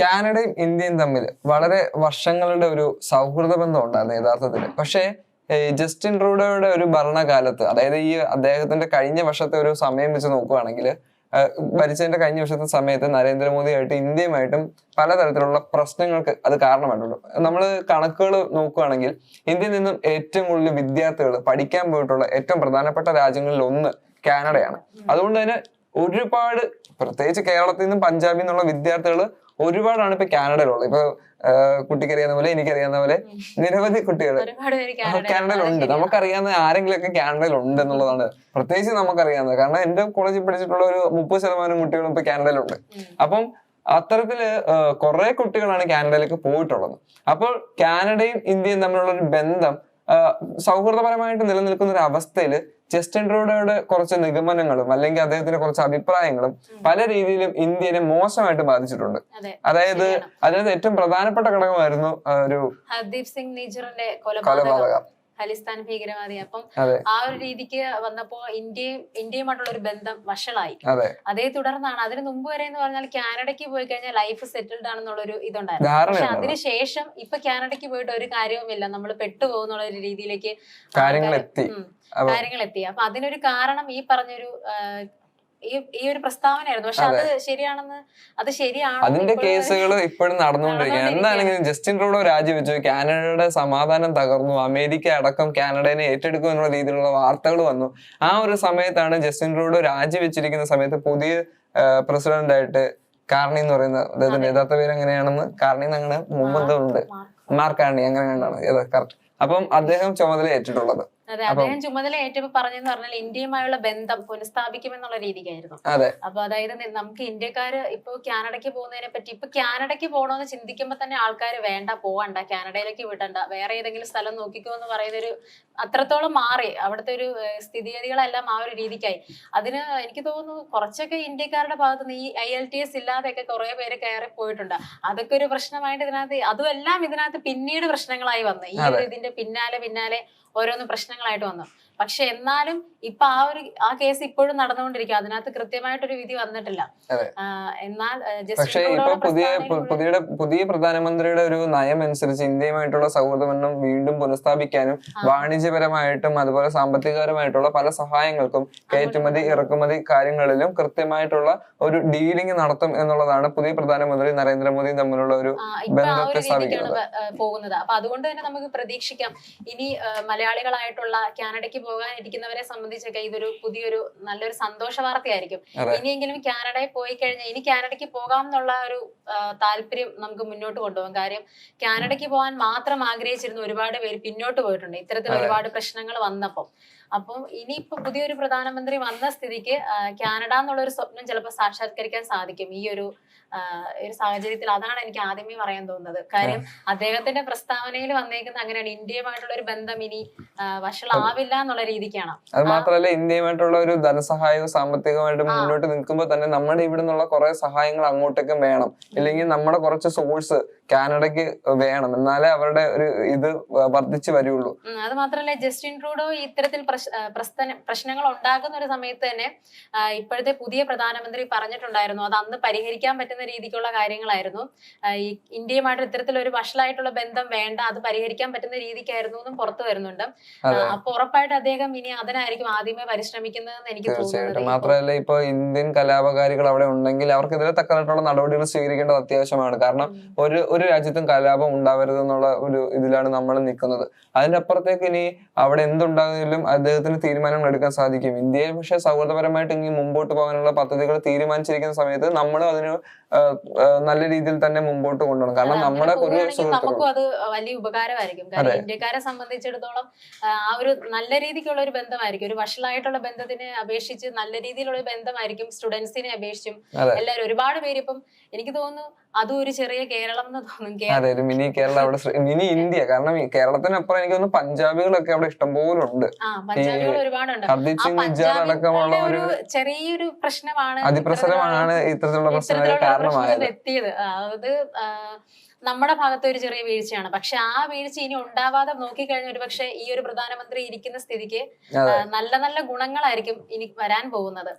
കാനഡയും ഇന്ത്യയും തമ്മിൽ വളരെ വർഷങ്ങളുടെ ഒരു സൗഹൃദ ബന്ധം ഉണ്ടായിരുന്നു യഥാർത്ഥത്തിൽ. പക്ഷേ ജസ്റ്റിൻ ട്രൂഡോയുടെ ഒരു ഭരണകാലത്ത് അതായത് ഈ അദ്ദേഹത്തിന്റെ കഴിഞ്ഞ വർഷത്തെ ഒരു സമയം വെച്ച് നോക്കുകയാണെങ്കിൽ ഭരിച്ചതിന്റെ കഴിഞ്ഞ വർഷത്തെ സമയത്ത് നരേന്ദ്രമോദിയായിട്ട് ഇന്ത്യയുമായിട്ടും പലതരത്തിലുള്ള പ്രശ്നങ്ങൾക്ക് അത് കാരണമായിട്ടുണ്ട്. നമ്മൾ കണക്കുകൾ നോക്കുകയാണെങ്കിൽ ഇന്ത്യയിൽ നിന്നും ഏറ്റവും കൂടുതൽ വിദ്യാർത്ഥികൾ പഠിക്കാൻ പോയിട്ടുള്ള ഏറ്റവും പ്രധാനപ്പെട്ട രാജ്യങ്ങളിൽ ഒന്ന് കാനഡയാണ്. അതുകൊണ്ട് തന്നെ ഒരുപാട് പ്രത്യേകിച്ച് കേരളത്തിൽ നിന്നും പഞ്ചാബിൽ നിന്നുള്ള വിദ്യാർത്ഥികൾ ഒരുപാടാണ് ഇപ്പൊ കാനഡയിലുള്ളത്. ഇപ്പൊ കുട്ടിക്കറിയാവുന്ന പോലെ എനിക്കറിയാവുന്ന പോലെ നിരവധി കുട്ടികൾ കാനഡയിലുണ്ട്. നമുക്കറിയാവുന്ന ആരെങ്കിലുമൊക്കെ കാനഡയിലുണ്ട് എന്നുള്ളതാണ്. പ്രത്യേകിച്ച് നമുക്കറിയാവുന്നത്. കാരണം എന്റെ കോളേജിൽ പഠിച്ചിട്ടുള്ള ഒരു മുപ്പത് ശതമാനം കുട്ടികളും ഇപ്പൊ കാനഡയിലുണ്ട്. അപ്പം അത്തരത്തിൽ കുറെ കുട്ടികളാണ് കാനഡയിലേക്ക് പോയിട്ടുള്ളത്. അപ്പോൾ കാനഡയും ഇന്ത്യയും തമ്മിലുള്ള ഒരു ബന്ധം സൗഹൃദപരമായിട്ട് നിലനിൽക്കുന്ന ഒരു അവസ്ഥയിൽ ജസ്റ്റിൻ ട്രൂഡോയുടെ കുറച്ച് നിഗമനങ്ങളും അല്ലെങ്കിൽ അദ്ദേഹത്തിന്റെ കുറച്ച് അഭിപ്രായങ്ങളും പല രീതിയിലും ഇന്ത്യനെ മോശമായിട്ട് ബാധിച്ചിട്ടുണ്ട്. അതെ അതായത്. അതിനകത്ത് ഏറ്റവും പ്രധാനപ്പെട്ട ഘടകമായിരുന്നു ഒരു ഹർദീപ് സിംഗ് നീജറിന്റെ കൊലപാതകം. ഖലിസ്ഥാൻ ഭീകരവാദി. അപ്പം ആ ഒരു രീതിക്ക് വന്നപ്പോ ഇന്ത്യയും ഇന്ത്യയുമായിട്ടുള്ള ഒരു ബന്ധം വഷളായി. അതേ. തുടർന്നാണ്. അതിന് മുമ്പ് വരെ എന്ന് പറഞ്ഞാൽ കാനഡയ്ക്ക് പോയി കഴിഞ്ഞാൽ ലൈഫ് സെറ്റിൽഡ് ആണെന്നുള്ള ഒരു ഇതുണ്ടായിരുന്നു പക്ഷെ അതിനുശേഷം ഇപ്പൊ കാനഡയ്ക്ക് പോയിട്ട് ഒരു കാര്യവുമില്ല. നമ്മൾ പെട്ടുപോകുന്നുള്ള ഒരു രീതിയിലേക്ക് കാര്യങ്ങൾ എത്തി അപ്പൊ അതിനൊരു കാരണം ഈ പറഞ്ഞൊരു ഈ ഈ ഒരു പ്രസ്താവനയായിരുന്നു. പക്ഷെ അത്. ശരിയാണെന്ന് അത് ശരിയാണ് അതിന്റെ കേസുകൾ ഇപ്പോഴും നടന്നുകൊണ്ടിരിക്കുകയാണ്. എന്താണെങ്കിലും ജസ്റ്റിൻ ട്രൂഡോ രാജിവെച്ചു. കാനഡയുടെ സമാധാനം തകർന്നു. അമേരിക്ക അടക്കം കാനഡനെ ഏറ്റെടുക്കും എന്നുള്ള രീതിയിലുള്ള വാർത്തകൾ വന്നു. ആ ഒരു സമയത്താണ് ജസ്റ്റിൻ ട്രൂഡോ രാജിവെച്ചിരിക്കുന്ന സമയത്ത് പുതിയ പ്രസിഡന്റ് ആയിട്ട് കാർണി എന്ന് പറയുന്ന അദ്ദേഹത്തിന്റെ യഥാർത്ഥ പേര് എങ്ങനെയാണെന്ന് കാർണി അങ്ങനെ മുമ്പ് ഉണ്ട് മാർക്ക്. കാർണി അങ്ങനെ കണ്ടാണ്. കറക്റ്റ് അപ്പം അദ്ദേഹം ചുമതല ഏറ്റിട്ടുള്ളത് അതെ അദ്ദേഹം ചുമതല ഏറ്റപ്പോ പറഞ്ഞെന്ന് പറഞ്ഞാൽ ഇന്ത്യയുമായുള്ള ബന്ധം പുനഃസ്ഥാപിക്കുമെന്നുള്ള രീതിക്കായിരുന്നു. അപ്പൊ അതായത് നമുക്ക് ഇന്ത്യക്കാര് ഇപ്പൊ കാനഡയ്ക്ക് പോകുന്നതിനെ പറ്റി ഇപ്പൊ കാനഡയ്ക്ക് പോകണമെന്ന് ചിന്തിക്കുമ്പോ തന്നെ ആൾക്കാർ വേണ്ട പോകണ്ട കാനഡയിലേക്ക് വിടണ്ട വേറെ ഏതെങ്കിലും സ്ഥലം നോക്കിക്കോ എന്ന് പറയുന്നൊരു അത്രത്തോളം മാറി അവിടുത്തെ ഒരു സ്ഥിതിഗതികളെല്ലാം ആ ഒരു രീതിക്കായി. അതിന് എനിക്ക് തോന്നുന്നു കുറച്ചൊക്കെ ഇന്ത്യക്കാരുടെ ഭാഗത്ത് നിന്ന് ഈ ഐ എൽ ടി എസ് ഇല്ലാതെയൊക്കെ കുറെ പേര് കയറി പോയിട്ടുണ്ട്. അതൊക്കെ ഒരു പ്രശ്നമായിട്ട് ഇതിനകത്ത് അതുമെല്ലാം ഇതിനകത്ത് പിന്നീട് പ്രശ്നങ്ങളായി വന്നു. ഈ ഒരു ഇതിന്റെ പിന്നാലെ പിന്നാലെ ഓരോന്ന് പ്രശ്നങ്ങളായിട്ട് വന്നു. പക്ഷെ എന്നാലും ഇപ്പൊ ആ ഒരു ആ കേസ് ഇപ്പോഴും നടന്നുകൊണ്ടിരിക്കുക അതിനകത്ത് കൃത്യമായിട്ടൊരു വിധി വന്നിട്ടില്ല. എന്നാൽ പക്ഷേ ഇപ്പൊ പുതിയ പുതിയ പുതിയ പ്രധാനമന്ത്രിയുടെ ഒരു നയം അനുസരിച്ച് ഇന്ത്യയുമായിട്ടുള്ള സൗഹൃദ വീണ്ടും പുനഃസ്ഥാപിക്കാനും വാണിജ്യപരമായിട്ടും അതുപോലെ സാമ്പത്തികപരമായിട്ടുള്ള പല സഹായങ്ങൾക്കും കയറ്റുമതി ഇറക്കുമതി കാര്യങ്ങളിലും കൃത്യമായിട്ടുള്ള ഒരു ഡീലിംഗ് നടത്തും എന്നുള്ളതാണ് പുതിയ പ്രധാനമന്ത്രി നരേന്ദ്രമോദി തമ്മിലുള്ള ഒരു ബന്ധത്തെ സ്ഥാപിക്കുന്നത്. പോകുന്നത്. അപ്പൊ അതുകൊണ്ട് തന്നെ നമുക്ക് പ്രതീക്ഷിക്കാം. ഇനി മലയാളികളായിട്ടുള്ള കാനഡയ്ക്ക് പോകാനിരിക്കുന്നവരെ സംബന്ധിച്ചൊക്കെ ഇതൊരു പുതിയൊരു നല്ലൊരു സന്തോഷ വാർത്തയായിരിക്കും. ഇനിയെങ്കിലും കാനഡയിൽ പോയി കഴിഞ്ഞാൽ ഇനി കാനഡയ്ക്ക് പോകാം എന്നുള്ള ഒരു താല്പര്യം നമുക്ക് മുന്നോട്ട് കൊണ്ടുപോകാം. കാര്യം കാനഡയ്ക്ക് പോകാൻ മാത്രം ആഗ്രഹിച്ചിരുന്ന ഒരുപാട് പേര് പിന്നോട്ട് പോയിട്ടുണ്ട്. ഇത്തരത്തിൽ ഒരുപാട് പ്രശ്നങ്ങൾ വന്നപ്പോൾ അപ്പം ഇനിയിപ്പോ പുതിയൊരു പ്രധാനമന്ത്രി വന്ന സ്ഥിതിക്ക് കാനഡ എന്നുള്ള ഒരു സ്വപ്നം ചിലപ്പോൾ സാക്ഷാത്കരിക്കാൻ സാധിക്കും. ഈ ഒരു ഒരു സാഹചര്യത്തിൽ അതാണ് എനിക്ക് ആദ്യമേ പറയാൻ തോന്നുന്നത്. കാര്യം അദ്ദേഹത്തിന്റെ പ്രസ്താവനയിൽ വന്നേക്കുന്ന അങ്ങനെയാണ്. ഇന്ത്യയുമായിട്ടുള്ള ഒരു ബന്ധം ഇനി വഷളാവില്ല എന്നുള്ള രീതിക്കാണ്. അത് മാത്രമല്ല ഇന്ത്യയുമായിട്ടുള്ള ഒരു ധനസഹായവും സാമ്പത്തികമായിട്ട് മുന്നോട്ട് നിൽക്കുമ്പോൾ തന്നെ നമ്മുടെ ഇവിടെ നിന്നുള്ള കുറെ സഹായങ്ങൾ അങ്ങോട്ടേക്കും വേണം. ഇല്ലെങ്കിൽ നമ്മുടെ കുറച്ച് സോഴ്സ് കാനഡയ്ക്ക് വേണം. എന്നാലേ അവരുടെ ഒരു ഇത് വർദ്ധിച്ചു വരുള്ളൂ. അത് മാത്രമല്ല ജസ്റ്റിൻ ട്രൂഡോ ഇത്തരത്തിൽ പ്രശ്നങ്ങൾ ഉണ്ടാകുന്ന ഒരു സമയത്ത് തന്നെ ഇപ്പോഴത്തെ പുതിയ പ്രധാനമന്ത്രി പറഞ്ഞിട്ടുണ്ടായിരുന്നു അത് അന്ന് പരിഹരിക്കാൻ പറ്റുന്ന രീതിക്കുള്ള കാര്യങ്ങളായിരുന്നു. ഈ ഇന്ത്യയുമായിട്ട് ഇത്തരത്തിലൊരു വഷളായിട്ടുള്ള ബന്ധം വേണ്ട അത് പരിഹരിക്കാൻ പറ്റുന്ന രീതിക്കായിരുന്നു എന്നും പുറത്തു വരുന്നുണ്ട്. അപ്പൊ ഉറപ്പായിട്ട് അദ്ദേഹം ഇനി അതിനായിരിക്കും ആദ്യമേ പരിശ്രമിക്കുന്നതെന്ന് എനിക്ക് തീർച്ചയായിട്ടും. തോന്നുന്നത് മാത്രമല്ല ഇപ്പൊ ഇന്ത്യൻ കലാപകാരികൾ അവിടെ ഉണ്ടെങ്കിൽ അവർക്കെതിരെ തക്കതായിട്ടുള്ള നടപടികൾ സ്വീകരിക്കേണ്ടത് അത്യാവശ്യമാണ്. കാരണം ഒരു ഒരു രാജ്യത്തും കലാപം ഉണ്ടാവരുത് എന്നുള്ള ഒരു ഇതിലാണ് നമ്മൾ നിൽക്കുന്നത്. അതിന്റെ അപ്പുറത്തേക്ക് ഇനി അവിടെ എന്തുണ്ടാകുന്നതിലും അദ്ദേഹത്തിന് തീരുമാനങ്ങൾ എടുക്കാൻ സാധിക്കും. ഇന്ത്യയെ പക്ഷേ സൗഹൃദപരമായിട്ട് ഇനി മുമ്പോട്ട് പോകാനുള്ള പദ്ധതികൾ തീരുമാനിച്ചിരിക്കുന്ന സമയത്ത് നമ്മളും അതിന് നല്ല രീതിയിൽ തന്നെ മുമ്പോട്ട് കൊണ്ടുപോകണം. കാരണം നമ്മുടെ ഒരു നമുക്കും അത് വലിയ ഉപകാരമായിരിക്കും. കാരണം ഇന്ത്യക്കാരെ സംബന്ധിച്ചിടത്തോളം ആ ഒരു നല്ല രീതിക്കുള്ള ഒരു ബന്ധമായിരിക്കും. ഒരു വഷളായിട്ടുള്ള ബന്ധത്തിനെ അപേക്ഷിച്ച് നല്ല രീതിയിലുള്ള ബന്ധമായിരിക്കും. സ്റ്റുഡൻസിനെ അപേക്ഷിച്ചും എല്ലാവരും ഒരുപാട് പേര് ഇപ്പം എനിക്ക് തോന്നുന്നു അതും ഒരു ചെറിയ കേരളം എന്ന് തോന്നും അതെ ഒരു മിനി കേരള അവിടെ മിനി ഇന്ത്യ. കാരണം കേരളത്തിനപ്പുറം എനിക്ക് തോന്നുന്നു പഞ്ചാബികളൊക്കെ അവിടെ ഇഷ്ടംപോലെ ഉണ്ട്. പഞ്ചാബികൾ ഒരുപാടുണ്ട്. അടക്കമുള്ള ഒരു ചെറിയൊരു പ്രശ്നമാണ് അതിപ്രസരമാണ് ഇത്തരത്തിലുള്ള പ്രശ്നങ്ങൾ കാരണമായത്. എത്തിയത്. അതായത് ആ, നമ്മുടെ ഭാഗത്ത് ഒരു ചെറിയ വീഴ്ചയാണ്. പക്ഷെ ആ വീഴ്ച ഇനി ഉണ്ടാവാതെ നോക്കിക്കഴിഞ്ഞ ഒരു പക്ഷെ ഈ ഒരു പ്രധാനമന്ത്രി ഇരിക്കുന്ന സ്ഥിതിക്ക് നല്ല നല്ല ഗുണങ്ങളായിരിക്കും ഇനി വരാൻ പോകുന്നത്.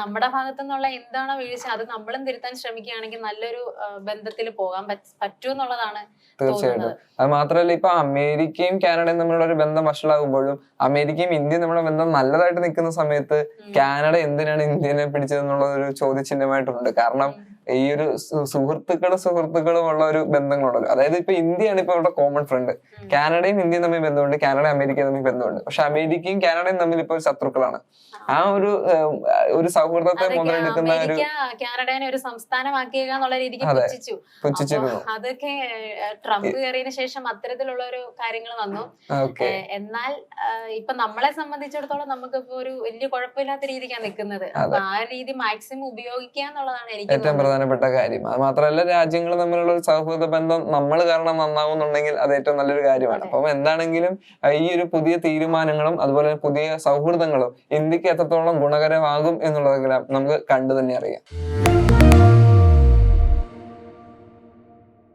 നമ്മുടെ ഭാഗത്തു നിന്നുള്ള എന്താണോ വീഴ്ച അത് നമ്മളും തിരുത്താൻ ശ്രമിക്കുകയാണെങ്കിൽ നല്ലൊരു ബന്ധത്തിൽ പോകാൻ പറ്റൂ എന്നുള്ളതാണ് തീർച്ചയായിട്ടും. അത് മാത്രമല്ല ഇപ്പൊ അമേരിക്കയും കാനഡയും തമ്മിലുള്ള ഒരു ബന്ധം വഷളാകുമ്പോഴും അമേരിക്കയും ഇന്ത്യയും നമ്മുടെ ബന്ധം നല്ലതായിട്ട് നിൽക്കുന്ന സമയത്ത് കാനഡ എന്തിനാണ് ഇന്ത്യനെ പിടിച്ചതെന്നുള്ള ഒരു ചോദ്യചിഹ്നമായിട്ടുണ്ട്. കാരണം ഈ ഒരു സുഹൃത്തുക്കളും സുഹൃത്തുക്കളും ഉള്ള ഒരു ബന്ധങ്ങളുണ്ടല്ലോ. അതായത് ഇപ്പൊ ഇന്ത്യയാണ് ഇപ്പൊ ഇവിടെ കോമൺ ഫ്രണ്ട് കാനഡയും ഇന്ത്യയും തമ്മിൽ ബന്ധമുണ്ട് കാനഡ അമേരിക്കയും തമ്മിൽ ബന്ധമുണ്ട്. പക്ഷെ അമേരിക്കയും കാനഡയും തമ്മിൽ ഇപ്പൊ ശത്രുക്കളാണ്. ആ. ഒരു ഒരു സൗഹൃദത്തെ മുതലെടുക്കുന്ന ഒരു കാനഡനെ ഒരു സംസ്ഥാനമാക്കിയ എന്നുള്ള രീതിക്ക് പുച്ഛിച്ചിരുന്നു. അതൊക്കെ ട്രംപ് കയറിയതിനു ശേഷം അത്തരത്തിലുള്ള ഒരു കാര്യങ്ങൾ വന്നു. എന്നാൽ ഇപ്പൊ നമ്മളെ സംബന്ധിച്ചിടത്തോളം നമുക്ക് ഇപ്പൊ ഒരു വലിയ കുഴപ്പമില്ലാത്ത രീതിക്കാണ് നിൽക്കുന്നത്. അപ്പൊ ആ രീതി മാക്സിമം ഉപയോഗിക്കുക എന്നുള്ളതാണ് എനിക്ക് പ്രധാനപ്പെട്ട കാര്യം. അത് മാത്രമല്ല രാജ്യങ്ങൾ തമ്മിലുള്ള ഒരു സൗഹൃദ ബന്ധം നമ്മൾ കാരണം നന്നാവുന്നുണ്ടെങ്കിൽ അത് ഏറ്റവും നല്ലൊരു കാര്യമാണ്. അപ്പം എന്താണെങ്കിലും ഈ ഒരു പുതിയ തീരുമാനങ്ങളും അതുപോലെ പുതിയ സൗഹൃദങ്ങളും ഇന്ത്യയ്ക്ക് എത്രത്തോളം ഗുണകരമാകും എന്നുള്ളതെല്ലാം നമുക്ക് കണ്ടു തന്നെ അറിയാം.